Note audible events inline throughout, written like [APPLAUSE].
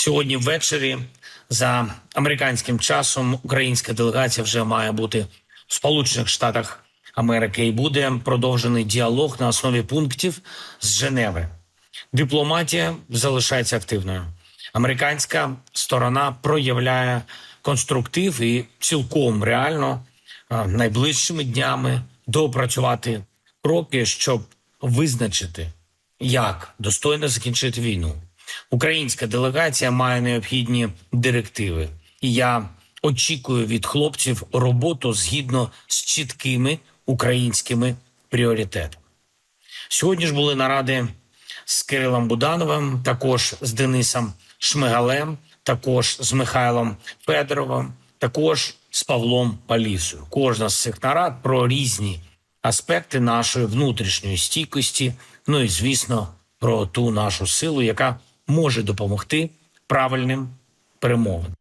Сьогодні ввечері за американським часом українська делегація вже має бути в Сполучених Штатах Америки і буде продовжений діалог на основі пунктів з Женеви. Дипломатія залишається активною. Американська сторона проявляє конструктив і цілком реально найближчими днями доопрацювати кроки, щоб визначити, як достойно закінчити війну. Українська делегація має необхідні директиви, і я очікую від хлопців роботу згідно з чіткими українськими пріоритетами. Сьогодні ж були наради з Кирилом Будановим, також з Денисом Шмигалем, також з Михайлом Федоровим, також з Павлом Палісою. Кожна з цих нарад про різні аспекти нашої внутрішньої стійкості. Ну і звісно, про ту нашу силу, яка може допомогти правильним перемовинам.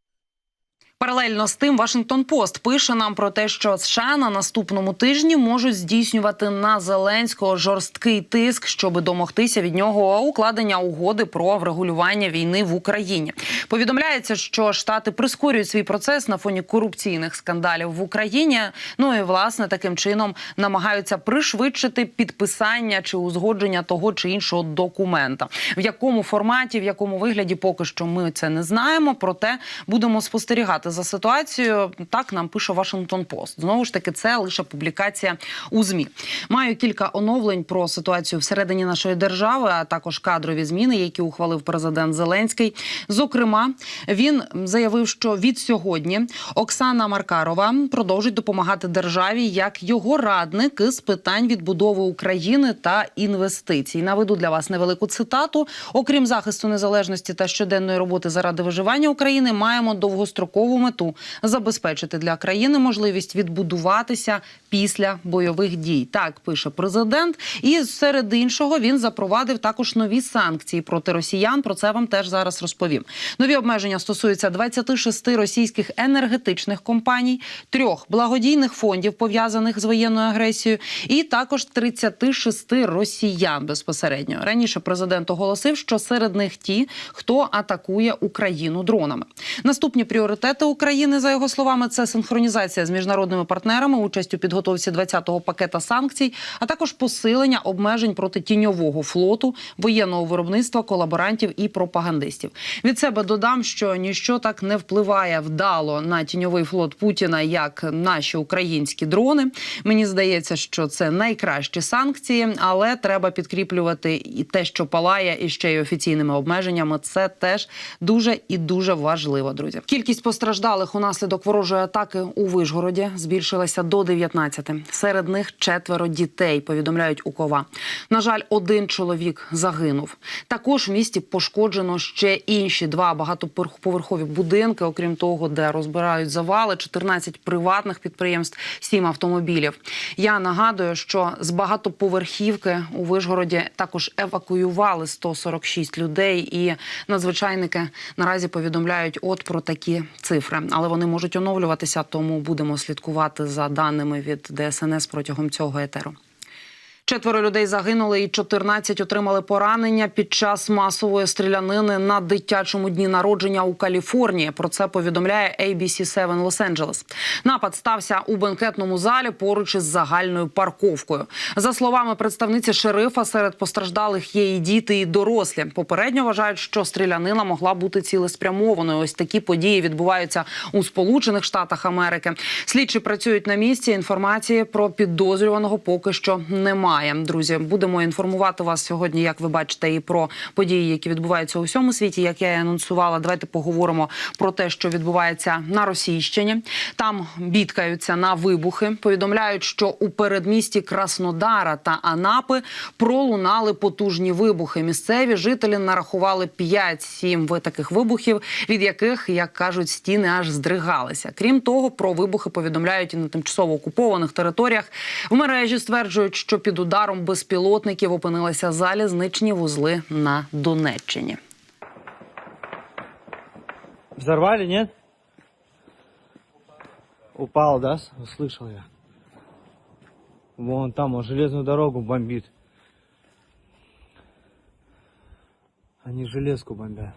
Паралельно з тим, Вашингтон Пост пише нам про те, що США на наступному тижні можуть здійснювати на Зеленського жорсткий тиск, щоб домогтися від нього укладення угоди про врегулювання війни в Україні. Повідомляється, що штати прискорюють свій процес на фоні корупційних скандалів в Україні. Ну і власне таким чином намагаються пришвидшити підписання чи узгодження того чи іншого документа. В якому форматі, в якому вигляді, поки що ми це не знаємо. Проте будемо спостерігати за ситуацією. Так нам пише Вашингтон Пост. Знову ж таки, це лише публікація у змі. Маю кілька оновлень про ситуацію всередині нашої держави, а також кадрові зміни, які ухвалив президент Зеленський. Зокрема, він заявив, що від сьогодні Оксана Маркарова продовжить допомагати державі як його радник з питань відбудови України та інвестицій. Наведу для вас невелику цитату. Окрім захисту незалежності та щоденної роботи заради виживання України, маємо довгострокову мету забезпечити для країни можливість відбудуватися після бойових дій. Так пише президент. І серед іншого він запровадив також нові санкції проти росіян. Про це вам теж зараз розповім. Нові обмеження стосуються 26 російських енергетичних компаній, трьох благодійних фондів пов'язаних з воєнною агресією, і також 36 росіян безпосередньо. Раніше президент оголосив, що серед них ті, хто атакує Україну дронами. Наступні пріоритети України, за його словами, це синхронізація з міжнародними партнерами, участь у підготовці 20-го пакета санкцій, а також посилення обмежень проти тіньового флоту, воєнного виробництва, колаборантів і пропагандистів. Від себе додам, що ніщо так не впливає вдало на тіньовий флот Путіна, як наші українські дрони. Мені здається, що це найкращі санкції, але треба підкріплювати і те, що палає, і ще й офіційними обмеженнями. Це теж дуже і дуже важливо, друзі. Кількість постраждалих унаслідок ворожої атаки у Вишгороді збільшилася до 19. Серед них четверо дітей. Повідомляють УКОВА. На жаль, один чоловік загинув. Також в місті пошкоджено ще інші два багатоповерхові будинки. Окрім того, де розбирають завали, 14 приватних підприємств, 7 автомобілів. Я нагадую, що з багатоповерхівки у Вишгороді також евакуювали 146 людей, і надзвичайники наразі повідомляють от про такі цифри, але вони можуть оновлюватися, тому будемо слідкувати за даними від ДСНС протягом цього етеру. Четверо людей загинули і 14 отримали поранення під час масової стрілянини на дитячому дні народження у Каліфорнії. Про це повідомляє ABC7 Лос-Анджелес. Напад стався у бенкетному залі поруч із загальною парковкою. За словами представниці шерифа, серед постраждалих є і діти, і дорослі. Попередньо вважають, що стрілянина могла бути цілеспрямованою. Ось такі події відбуваються у Сполучених Штатах Америки. Слідчі працюють на місці. Інформації про підозрюваного поки що немає. Друзі, будемо інформувати вас сьогодні, як ви бачите, і про події, які відбуваються у всьому світі. Як я і анонсувала, давайте поговоримо про те, що відбувається на Російщині. Там бідкаються на вибухи. Повідомляють, що у передмісті Краснодара та Анапи пролунали потужні вибухи. Місцеві жителі нарахували 5-7 таких вибухів, від яких, як кажуть, стіни аж здригалися. Крім того, про вибухи повідомляють і на тимчасово окупованих територіях. В мережі стверджують, що під ударом безпілотників опинилися залізничні вузли на Донеччині. Взорвали, ні? Упав, да? Услышал я. Вон там он железную дорогу бомбит. Они железку бомбят.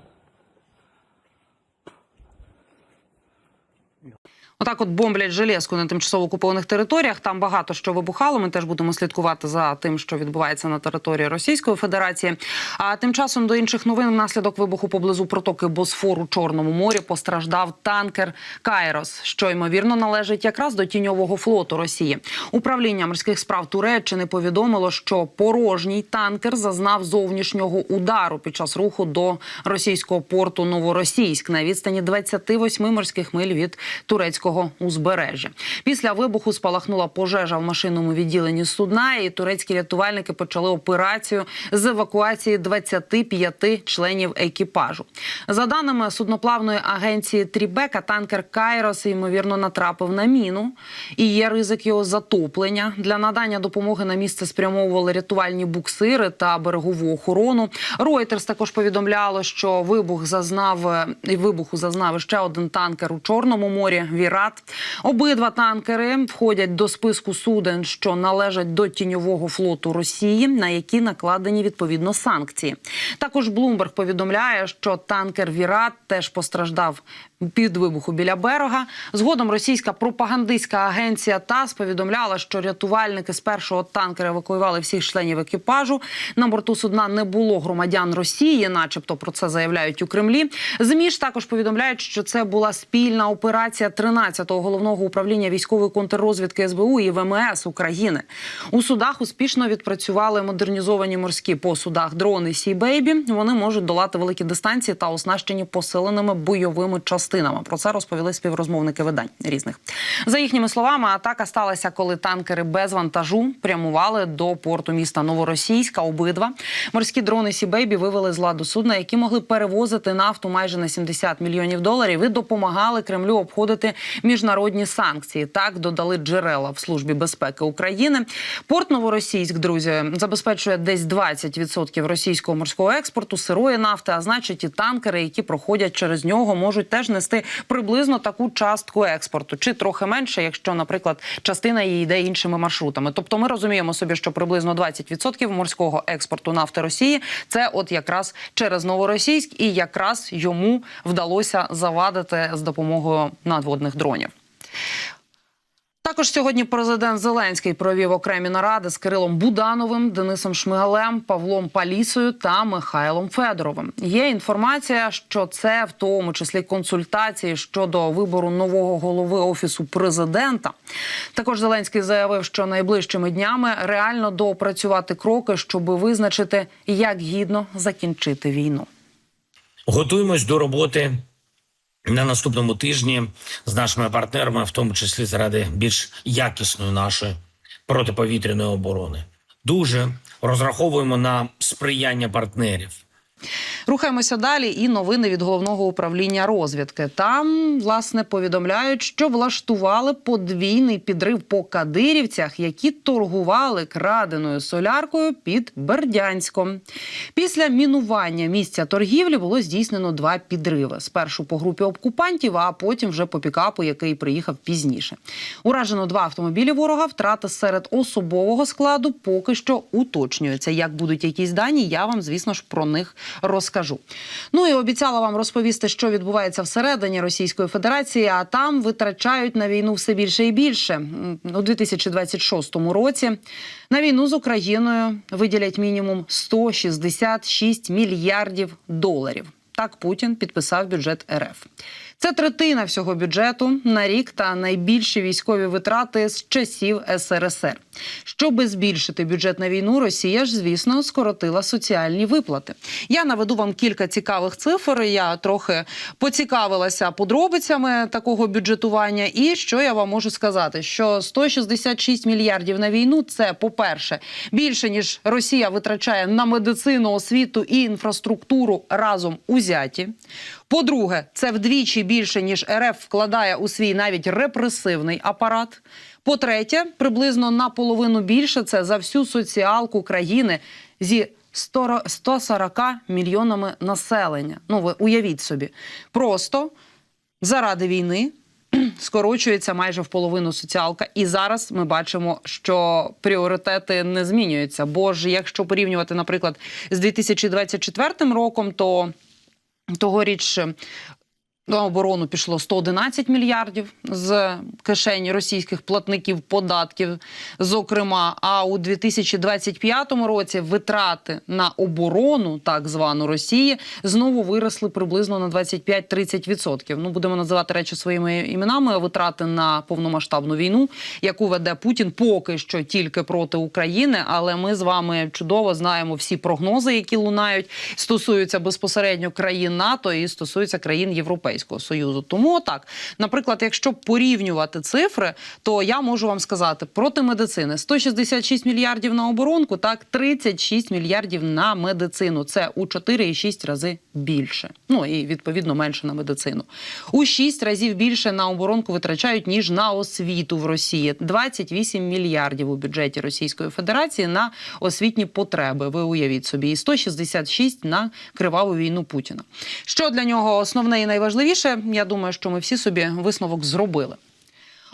Отак, от бомблять железку на тимчасово окупованих територіях. Там багато що вибухало. Ми теж будемо слідкувати за тим, що відбувається на території Російської Федерації. А тим часом до інших новин внаслідок вибуху поблизу протоки Босфору Чорному морі постраждав танкер Кайрос, що ймовірно належить якраз до тіньового флоту Росії. Управління морських справ Туреччини повідомило, що порожній танкер зазнав зовнішнього удару під час руху до російського порту Новоросійськ на відстані 28 морських миль від турецького узбережжя. Після вибуху спалахнула пожежа в машинному відділенні судна, і турецькі рятувальники почали операцію з евакуації 25 членів екіпажу. За даними судноплавної агенції Трібека, танкер Кайрос ймовірно натрапив на міну і є ризик його затоплення. Для надання допомоги на місце спрямовували рятувальні буксири та берегову охорону. Reuters також повідомляло, що вибух зазнав е, вибуху зазнав ще один танкер у Чорному морі. Вірат. Обидва танкери входять до списку суден, що належать до тіньового флоту Росії, на які накладені відповідно санкції. Також Блумберг повідомляє, що танкер Вірат теж постраждав під вибуху біля берега. Згодом російська пропагандистська агенція ТАСС повідомляла, що рятувальники з першого танкера евакуювали всіх членів екіпажу. На борту судна не було громадян Росії, начебто про це заявляють у Кремлі. ЗМІ ж також повідомляють, що це була спільна операція 13-го головного управління військової контррозвідки СБУ і ВМС України. У судах успішно відпрацювали модернізовані морські по судах дрони Сі Бейбі. Вони можуть долати великі дистанції та оснащені посиленими бойовими частинами. Про це розповіли співрозмовники видань різних. За їхніми словами, атака сталася, коли танкери без вантажу прямували до порту міста Новоросійська. Обидва морські дрони Сі Бейбі вивели з ладу судна, які могли перевозити нафту майже на 70 мільйонів доларів і допомагали Кремлю обходити міжнародні санкції. Так додали джерела в службі безпеки України. Порт Новоросійськ, друзі, забезпечує десь 20% російського морського експорту, сирої нафти. А значить, і танкери, які проходять через нього, можуть теж нести приблизно таку частку експорту, чи трохи менше, якщо, наприклад, частина її йде іншими маршрутами. Тобто, ми розуміємо собі, що приблизно 20% морського експорту нафти Росії це от якраз через Новоросійськ, і якраз йому вдалося завадити з допомогою надводних дронів. Також сьогодні президент Зеленський провів окремі наради з Кирилом Будановим, Денисом Шмигалем, Павлом Палісою та Михайлом Федоровим. Є інформація, що це в тому числі консультації щодо вибору нового голови офісу президента. Також Зеленський заявив, що найближчими днями реально доопрацювати кроки, щоб визначити, як гідно закінчити війну. Готуємось до роботи на наступному тижні з нашими партнерами, в тому числі заради більш якісної нашої протиповітряної оборони. Дуже розраховуємо на сприяння партнерів. Рухаємося далі. І новини від головного управління розвідки. Там власне повідомляють, що влаштували подвійний підрив по кадирівцях, які торгували краденою соляркою під Бердянськом. Після мінування місця торгівлі було здійснено два підриви: спершу по групі окупантів, а потім вже по пікапу, який приїхав пізніше. Уражено два автомобілі ворога. Втрати серед особового складу поки що уточнюються. Як будуть якісь дані, я вам звісно ж про них розкажу. Ну і обіцяла вам розповісти, що відбувається всередині Російської Федерації. А там витрачають на війну все більше і більше. У 2026 році на війну з Україною виділять мінімум 166 мільярдів доларів. Так Путін підписав бюджет РФ. Це третина всього бюджету на рік та найбільші військові витрати з часів СРСР. Щоби збільшити бюджет на війну, Росія ж, звісно, скоротила соціальні виплати. Я наведу вам кілька цікавих цифр. Я трохи поцікавилася подробицями такого бюджетування. І що я вам можу сказати? Що 166 мільярдів на війну це, по-перше, більше ніж Росія витрачає на медицину, освіту і інфраструктуру разом узяті. По-друге, це вдвічі більше ніж РФ вкладає у свій навіть репресивний апарат. По-третє, приблизно наполовину більше це за всю соціалку країни зі 100 140 мільйонами населення. Ну ви уявіть собі, просто заради війни [CLEARS THROAT] скорочується майже в половину соціалка. І зараз ми бачимо, що пріоритети не змінюються. Бо ж, якщо порівнювати, наприклад, з 2024 роком, то Тогоріч На оборону пішло 111 мільярдів з кишені російських платників податків. Зокрема, а у 2025 році витрати на оборону, так звану Росії, знову виросли приблизно на 25-30%. Ну будемо називати речі своїми іменами. Витрати на повномасштабну війну, яку веде Путін, поки що тільки проти України. Але ми з вами чудово знаємо всі прогнози, які лунають, стосуються безпосередньо країн НАТО і стосуються країн Європейського союзу. Тому так, наприклад, якщо порівнювати цифри, то я можу вам сказати проти медицини 166 мільярдів на оборонку, так 36 мільярдів на медицину. Це у 4,6 рази більше. Ну і відповідно менше на медицину. У 6 разів більше на оборонку витрачають ніж на освіту в Росії. 28 мільярдів у бюджеті Російської Федерації на освітні потреби. Ви уявіть собі, і 166 на криваву війну Путіна. Що для нього основне і найважливіше? Я думаю, що ми всі собі висновок зробили.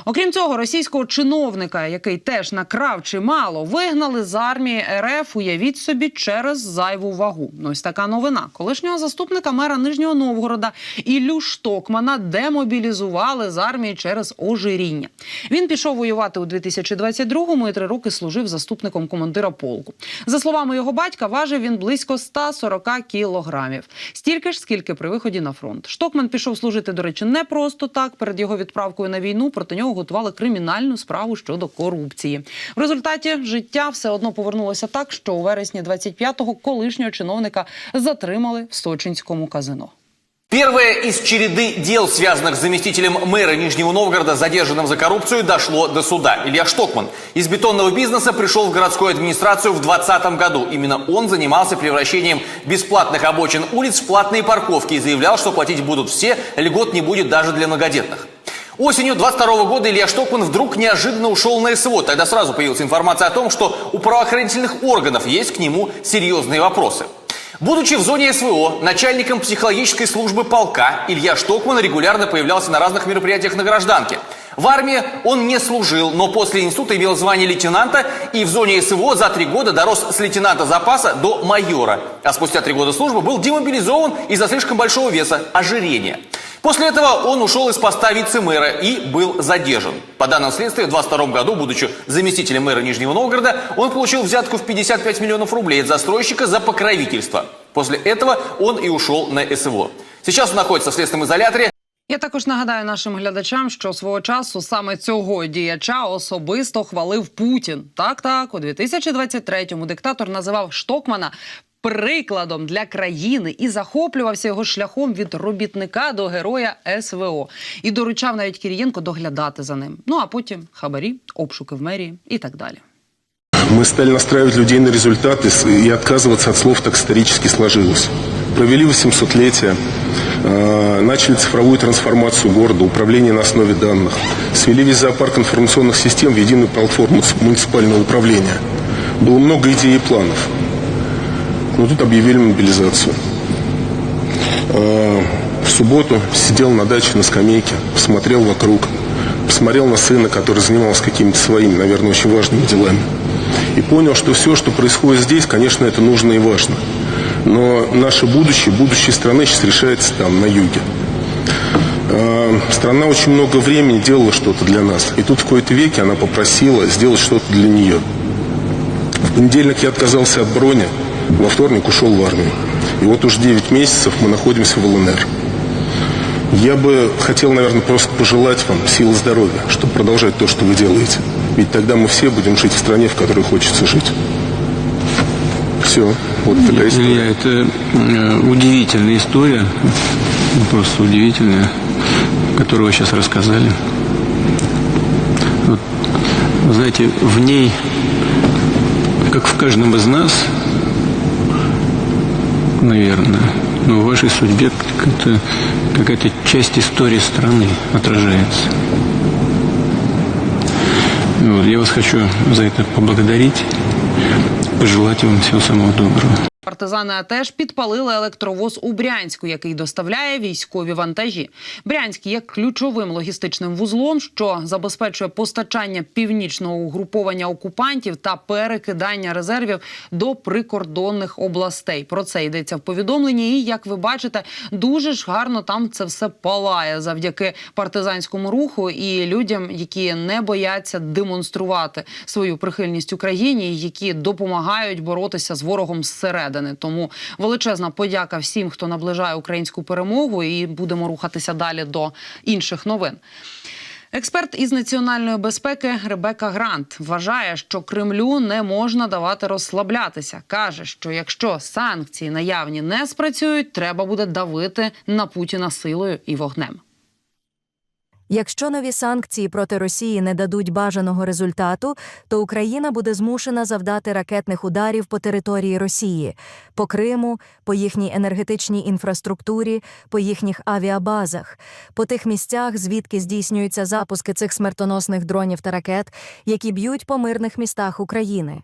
Окрім цього, російського чиновника, який теж накрав чимало, вигнали з армії РФ, уявіть собі, через зайву вагу. Ну, ось така новина. Колишнього заступника мера Нижнього Новгорода Іллю Штокмана демобілізували з армії через ожиріння. Він пішов воювати у 2022-му і три роки служив заступником командира полку. За словами його батька, важив він близько 140 кілограмів. Стільки ж, скільки при виході на фронт. Штокман пішов служити, до речі, не просто так. Перед його відправкою на війну проти нього готували кримінальну справу щодо корупції. В результаті життя все одно повернулося так, що у вересні 25-го колишнього чиновника затримали в Сочинському казино. Первое из череды дел, связанных с заместителем мэра Нижнего Новгорода, задержанным за коррупцию, дошло до суда. Илья Штокман из бетонного бизнеса пришел в городскую администрацию в 2020 году. Именно он занимался превращением бесплатных обочин улиц в платные парковки и заявлял, что платить будут все, льгот не будет даже для многодетных. Осенью 22 года Илья Штокман вдруг неожиданно ушел на СВО. Тогда сразу появилась информация о том, что у правоохранительных органов есть к нему серьезные вопросы. Будучи в зоне СВО, начальником психологической службы полка, Илья Штокман регулярно появлялся на разных мероприятиях на гражданке. В армии он не служил, но после института имел звание лейтенанта и в зоне СВО за три года дорос с лейтенанта запаса до майора. А спустя три года службы был демобилизован из-за слишком большого веса – ожирения. После этого он ушел из поста вице-мэра и был задержан. По данным следствия, в 22 году, будучи заместителем мэра Нижнего Новгорода, он получил взятку в 55 миллионов рублей от застройщика за покровительство. После этого он и ушел на СВО. Сейчас он находится в следственном изоляторе. Я також нагадаю нашим глядачам, що свого часу саме цього діяча особисто хвалив Путін. Так, так, у 2023-му диктатор називав Штокмана прикладом для країни і захоплювався його шляхом від робітника до героя СВО. І доручав навіть Кирієнко доглядати за ним. Ну а потім хабарі, обшуки в мерії і так далі. Мы стали настраивать людей на результаты с- и отказываться от слов «так исторически сложилось». Провели 800-летие, э, начали цифровую трансформацию города, управление на основе данных, свели весь зоопарк информационных систем в единую платформу с- муниципального управления. Было много идей и планов. Но тут объявили мобилизацию. Э, В субботу сидел на даче на скамейке, посмотрел вокруг, посмотрел на сына, который занимался какими-то своими, наверное, очень важными делами. И понял, что все, что происходит здесь, конечно, это нужно и важно. Но наше будущее, будущее страны сейчас решается там, на юге. Э, Страна очень много времени делала что-то для нас. И тут в какой-то веке она попросила сделать что-то для нее. В понедельник я отказался от брони, во вторник ушел в армию. И вот уже 9 месяцев мы находимся в ЛНР. Я бы хотел, наверное, просто пожелать вам силы здоровья, чтобы продолжать то, что вы делаете. Ведь тогда мы все будем жить в стране, в которой хочется жить. Все, вот такая история. Илья, это э, удивительная история, просто удивительная, которую вы сейчас рассказали. Вот, знаете, в ней, как в каждом из нас, наверное, но в вашей судьбе какая-то, какая-то часть истории страны отражается. Вот, я вас хочу за это поблагодарить, пожелать вам всего самого доброго. Партизани АТЕШ підпалили електровоз у Брянську, який доставляє військові вантажі. Брянськ є ключовим логістичним вузлом, що забезпечує постачання північного угруповання окупантів та перекидання резервів до прикордонних областей. Про це йдеться в повідомленні. І як ви бачите, дуже ж гарно там це все палає завдяки партизанському руху і людям, які не бояться демонструвати свою прихильність Україні, які допомагають боротися з ворогом зсередини. Тому величезна подяка всім, хто наближає українську перемогу, і будемо рухатися далі до інших новин. Експерт із національної безпеки Ребека Грант вважає, що Кремлю не можна давати розслаблятися. каже, що якщо санкції наявні не спрацюють, треба буде давити на Путіна силою і вогнем. Якщо нові санкції проти Росії не дадуть бажаного результату, то Україна буде змушена завдати ракетних ударів по території Росії, по Криму, по їхній енергетичній інфраструктурі, по їхніх авіабазах, по тих місцях, звідки здійснюються запуски цих смертоносних дронів та ракет, які б'ють по мирних містах України.